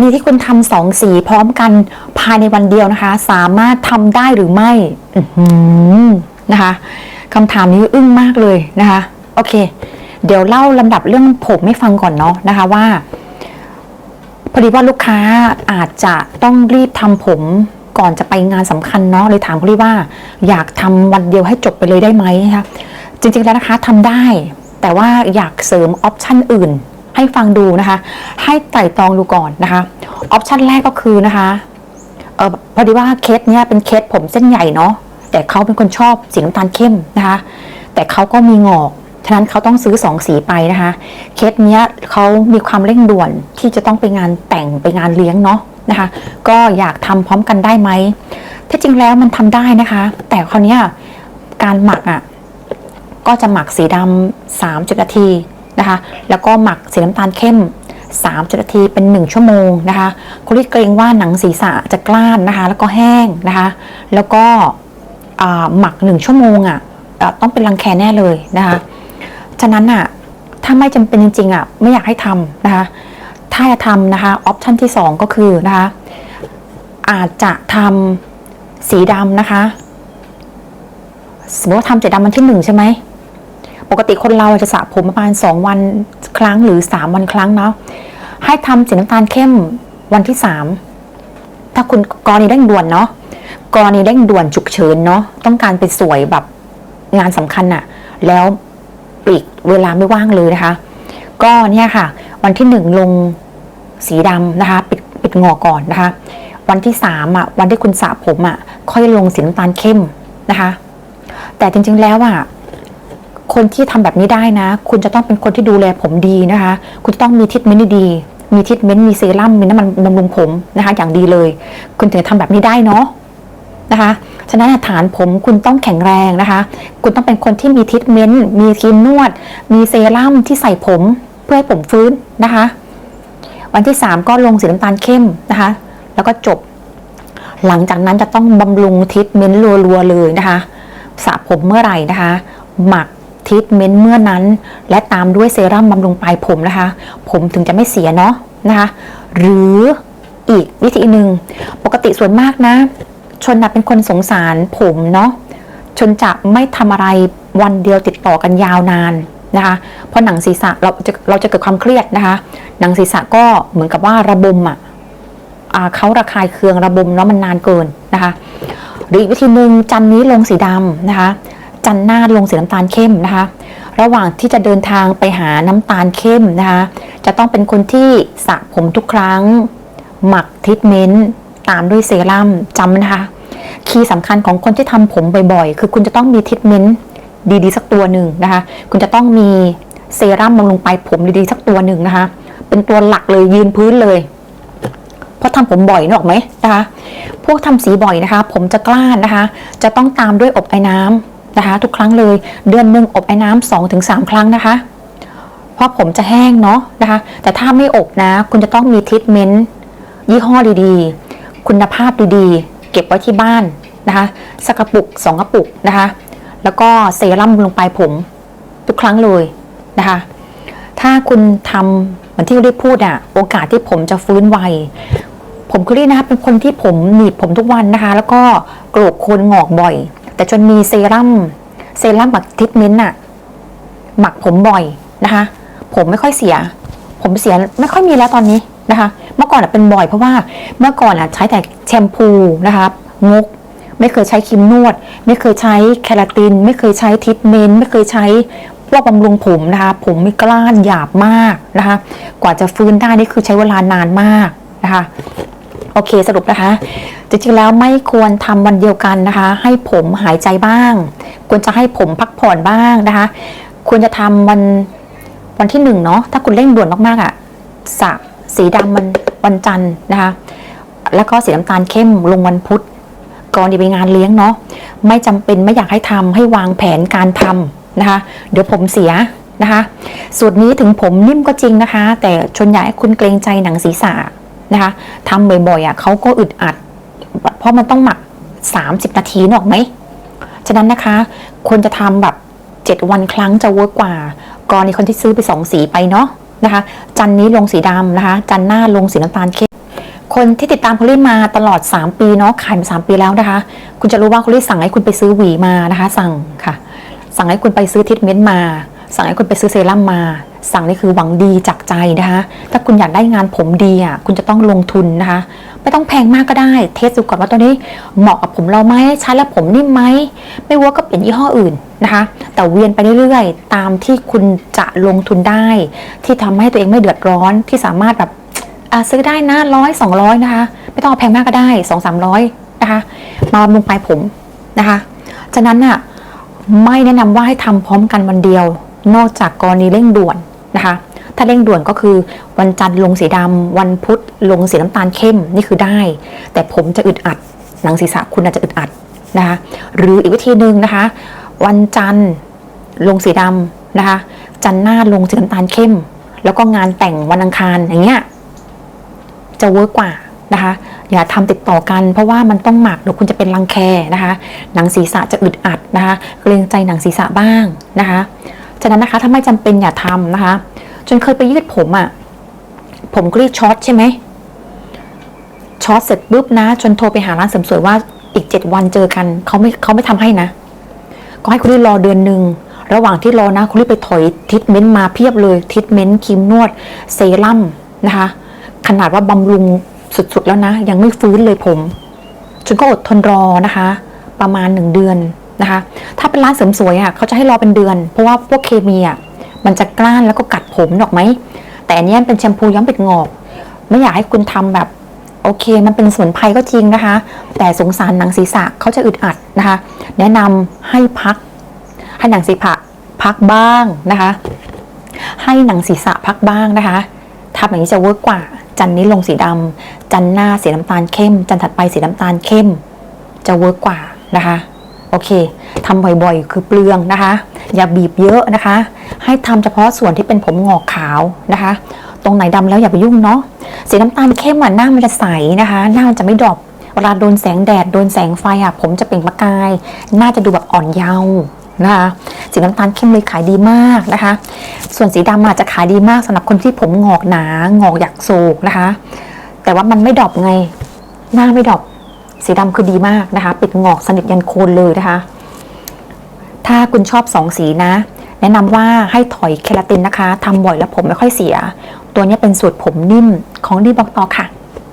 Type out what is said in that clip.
นี่ที่คุณทำสองสีพร้อมกันภายในวันเดียวนะคะ สามารถทำได้หรือไม่นะคะคำถามนี้อึ้งมากเลยนะคะ โอเค เดี๋ยวเล่าลำดับเรื่องผมให้ฟังก่อนเนาะนะคะว่า พอดีว่าลูกค้าอาจจะต้องรีบทำผมก่อนจะไปงานสำคัญเนาะเลยถามพอดีว่า อยากทำวันเดียวให้จบไปเลยได้ไหมนะคะจริงๆแล้วนะคะทำได้ แต่ว่าอยากเสริมออปชันอื่น ให้ฟังดูนะคะ ให้ไต่ตองดูก่อนนะคะออปชันแรกก็คือนะคะเออพอดีว่าเคสเนี้ยเป็นเคสผมเส้นใหญ่เนาะแต่เขาเป็นคนชอบสีน้ำตาลเข้มนะคะ แต่เขาก็มีงอกฉะนั้นเขาต้องซื้อสองสีไปนะคะ เคสเนี้ยเขามีความเร่งด่วนที่จะต้องไปงานแต่งไปงานเลี้ยงเนาะนะคะ ก็อยากทำพร้อมกันได้ไหมที่จริงแล้วมันทำได้นะคะ แต่คราวเนี้ยการหมักอะก็จะหมักสีดำ3จุดนาที นะคะ แล้วก็หมักสีน้ำตาลเข้ม3จุดนาทีเป็น 1 ชั่วโมงนะคะคุณลิเกรงว่าหนังศีรษะจะกล้านนะคะ แล้วก็แห้งนะคะ แล้วก็หมัก 1 ชั่วโมงอะอะต้องเป็นรังแคแน่เลยนะคะ ฉะนั้นอะถ้าไม่จำเป็นจริงๆอะไม่อยากให้ทำนะคะ ถ้าจะทำนะคะออปชันที่ 2 ก็คือนะคะอาจจะทำสีดำนะคะ สมมติว่าทำสีดำวันที่หนึ่งใช่ไหม ปกติคนเราจะสระผมประมาณ 2 วันครั้งหรือ 3 วันครั้งเนาะให้ทำสีน้ำตาลเข้มวันที่ 3 ถ้าคุณกรณีเร่งด่วนเนาะกรณีเร่งด่วนฉุกเฉินเนาะต้องการไปสวยแบบงานสำคัญอะแล้วปลีกเวลาไม่ว่างเลยนะคะ ก็เนี่ยค่ะ วันที่หนึ่งลงสีดำนะคะ ปิดปิดงอกก่อนนะคะ วันที่สามอะวันที่คุณสระผมอะ ค่อยลงสีน้ำตาลเข้มนะคะ แต่จริง ๆแล้วอะ คนที่ทำแบบนี้ได้นะ คุณจะต้องเป็นคนที่ดูแลผมดีนะคะ คุณจะต้องมีทรีทเมนต์ดี มีทรีทเมนต์มีเซรั่มมีน้ำมันบำรุงผมนะคะ อย่างดีเลย คุณถึงจะทำแบบนี้ได้เนาะนะคะฉะนั้นฐานผมคุณต้องแข็งแรงนะคะ คุณต้องเป็นคนที่มีทรีทเมนต์มีครีมนวด มีเซรั่มที่ใส่ผมเพื่อให้ผมฟื้นนะคะ วันที่ 3 ก็ลงสีน้ำตาลเข้มนะคะ แล้วก็จบ หลังจากนั้นจะต้องบำรุงทรีทเมนต์รัวๆเลยนะคะสระผมเมื่อไหร่นะคะ หมัก ทรีทเมนต์เมื่อนั้น และตามด้วยเซรั่มบำรุงปลายผมนะคะ ผมถึงจะไม่เสียเนาะนะคะ หรืออีกวิธีหนึ่งปกติส่วนมากนะ ชนนะเป็นคนสงสารผมเนาะชนจะไม่ทำอะไรวันเดียวติดต่อกันยาวนานนะคะเพราะหนังศีรษะเราจะเราจะเกิดความเครียดนะคะ หนังศีรษะก็เหมือนกับว่าระบมอะอ่าเขาระคายเคืองระบมแล้วมันนานเกินนะคะ หรืออีกวิธีหนึ่งจันนี้ลงสีดำนะคะ จันน้าลงสีน้ำตาลเข้มนะคะ ระหว่างที่จะเดินทางไปหาน้ำตาลเข้มนะคะ จะต้องเป็นคนที่สระผมทุกครั้ง หมักทรีทเมนต์ตามด้วยเซรั่มจำนะคะ คีย์สำคัญของคนที่ทำผมบ่อยๆ คือคุณจะต้องมีทรีทเมนต์ดีๆ สักตัวหนึ่งนะคะ คุณจะต้องมีเซรั่มบำรุงปผมดีๆ สักตัวหนึ่งนะคะ เป็นตัวหลักเลยยืนพื้นเลยเพราะทำผมบ่อยนึกออกไหมนะคะ พวกทำสีบ่อยนะคะ ผมจะกล้านนะคะ จะต้องตามด้วยอบไอ้น้ำ นะคะทุกครั้งเลยเดือนหนึ่งอบไอ้น้ำสองถึงสามครั้งนะคะ เพราะผมจะแห้งเนาะนะคะ แต่ถ้าไม่อบนะ คุณจะต้องมีทรีทเมนต์ยี่ห้อดีๆ คุณภาพดีๆ เก็บไว้ที่บ้านนะคะสักกระปุกสองกระปุกนะคะ แล้วก็เซรั่มลงไปผมทุกครั้งเลยนะคะ ถ้าคุณทำเหมือนที่ได้พูดอะโอกาสที่ผมจะฟื้นไวผมคือรีนะคะเป็นคนที่ผมหนีบผมทุกวันนะคะ แล้วก็โกรกโคนงอกบ่อย แต่จนมีเซรั่มเซรั่มหมักทรีทเมนต์อะหมักผมบ่อยนะคะ ผมไม่ค่อยเสีย ผมเสียไม่ค่อยมีแล้วตอนนี้นะคะ เมื่อก่อนอะเป็นบ่อยเพราะว่าเมื่อก่อนอะใช้แต่แชมพูนะคะงกไม่เคยใช้ครีมนวด ไม่เคยใช้แคราติน ไม่เคยใช้ทรีทเมนต์ไม่เคยใช้พวกบำรุงผมนะคะ ผมไม่กล้านหยาบมากนะคะ กว่าจะฟื้นได้นี่คือใช้เวลานานมากนะคะ โอเคสรุปนะคะ จริงๆแล้วไม่ควรทำวันเดียวกันนะคะ ให้ผมหายใจบ้าง ควรจะให้ผมพักผ่อนบ้างนะคะ ควรจะทำวันวันที่หนึ่งเนาะถ้าคุณเร่งด่วนมากๆอะ่ะสระสีดำมันวันจันทร์นะคะ แล้วก็สีน้ำตาลเข้มลงวันพุธก่อนที่ไปงานเลี้ยงเนาะไม่จำเป็นไม่อยากให้ทำให้วางแผนการทำนะคะ เดี๋ยวผมเสียนะคะ สูตรนี้ถึงผมนิ่มก็จริงนะคะ แต่ชนอยาให้คุณเกรงใจหนังศีรษะ นะคะทำบ่อยๆอะเขาก็อึดอัด เพราะมันต้องหมัก 30 นาทีนึกอกไหมฉะนั้นนะคะควรจะทำแบบ 7 วันครั้งจะเวิร์กกว่ากรณีคนที่ซื้อไป 2 สีไปเนาะนะคะ จันนี้ลงสีดำนะคะ จันหน้าลงสีน้ำตาลเข้มคนที่ติดตามคุณลี่มาตลอด 3 ปีเนาะขายมา 3 ปีแล้วนะคะ คุณจะรู้ว่าคุณลี่สั่งให้คุณไปซื้อหวีมานะคะ สั่งค่ะ สั่งให้คุณไปซื้อทรีทเมนต์มา สั่งให้คุณไปซื้อเซรั่มมา สั่งนี่คือหวังดีจากใจนะคะ ถ้าคุณอยากได้งานผมดีอะคุณจะต้องลงทุนนะคะ ไม่ต้องแพงมากก็ได้ เทสดูก่อนว่าตัวนี้เหมาะกับผมเราไหมใช้แล้วผมนิ่มไหม ไม่ว่าก็เปลี่ยนยี่ห้ออื่นนะคะ แต่เวียนไปเรื่อยๆ ตามที่คุณจะลงทุนได้ ที่ทำให้ตัวเองไม่เดือดร้อนที่สามารถแบบซื้อได้นะร้อยสองร้อยนะคะ ไม่ต้องเอาแพงมากก็ได้สองสามร้อยนะคะ มาบำรุงปลายผมนะคะฉะนั้นน่ะไม่แนะนำว่าให้ทำพร้อมกันวันเดียว นอกจากกรณีเร่งด่วน นะคะ ถ้าเร่งด่วนก็คือวันจันทร์ลงสีดำวันพุธลงสีน้ำตาลเข้มนี่คือได้ แต่ผมจะอึดอัดหนังศีรษะคุณอาจจะอึดอัดนะคะหรืออีกวิธีหนึ่งนะคะ วันจันทร์ลงสีดำนะคะ จันทร์หน้าลงสีน้ำตาลเข้ม แล้วก็งานแต่งวันอังคารอย่างเงี้ยจะเวิร์กกว่านะคะ อย่าทำติดต่อกันเพราะว่ามันต้องหมักเดี๋ยวคุณจะเป็นรังแคนะคะ หนังศีรษะจะอึดอัดนะคะ เกรงใจหนังศีรษะบ้างนะคะ ฉะนั้นนะคะถ้าไม่จำเป็นอย่าทำนะคะ จนเคยไปยืดผมอะ่ะ ผมกรีดช็อตใช่ไหมช็อตเสร็จปุ๊บนะ จนโทรไปหาร้านเสริมสวยว่าอีกเจ็ดวันเจอกันเขาไม่เขาไม่ทำให้นะ ก็ให้คุณรีรอเดือนหนึ่งระหว่างที่รอนะคุณรีไปถอยทรีทเมนต์มาเพียบเลยทรีทเมนต์ครีมนวดเซรั่มนะคะ ขนาดว่าบำรุงสุดๆแล้วนะ ยังไม่ฟื้นเลยผมฉันก็อดทนรอนะคะ ประมาณหนึ่งเดือน นะคะ ถ้าเป็นร้านเสริมสวยอะเขาจะให้รอเป็นเดือน เพราะว่าพวกเคมีอะมันจะกล้านแล้วก็กัดผมหรอกไหม แต่อันเนี้ยเป็นแชมพูย้อมเป็ดงอก ไม่อยากให้คุณทำแบบโอเค มันเป็นสมุนไพรก็จริงนะคะ แต่สงสารหนังศีรษะเขาจะอึดอัดนะคะ แนะนำให้พัก ให้หนังศีรษะพักบ้างนะคะ ให้หนังศีรษะพักบ้างนะคะทำอย่างนี้จะเวิร์กกว่า จันนี้ลงสีดำจันหน้าสีน้ำตาลเข้ม จันถัดไปสีน้ำตาลเข้ม จะเวิร์กกว่านะคะ โอเคทำบ่อยๆ คือเปลืองนะคะ อย่าบีบเยอะนะคะ ให้ทำเฉพาะส่วนที่เป็นผมงอกขาวนะคะ ตรงไหนดำแล้วอย่าไปยุ่งเนาะสีน้ำตาลเข้มอะหน้ามันจะใสนะคะ หน้ามันจะไม่ดรอปเวลาโดนแสงแดดโดนแสงไฟอะผมจะเปล่งประกายหน้าจะดูแบบอ่อนเยาว์นะคะสีน้ำตาลเข้มเลยขายดีมากนะคะ ส่วนสีดำอาจจะขายดีมากสำหรับคนที่ผมงอกหนางอกอยากโศกนะคะ แต่ว่ามันไม่ดรอปไง หน้าไม่ดรอป สีดำคือดีมากนะคะ ปิดงอกสนิทยันโคนเลยนะคะ ถ้าคุณชอบสองสีนะ แนะนำว่าให้ถอยเคลาตินนะคะทำบ่อยแล้วผมไม่ค่อยเสีย ตัวนี้เป็นสูตรผมนิ่มของดีบอกต่อค่ะ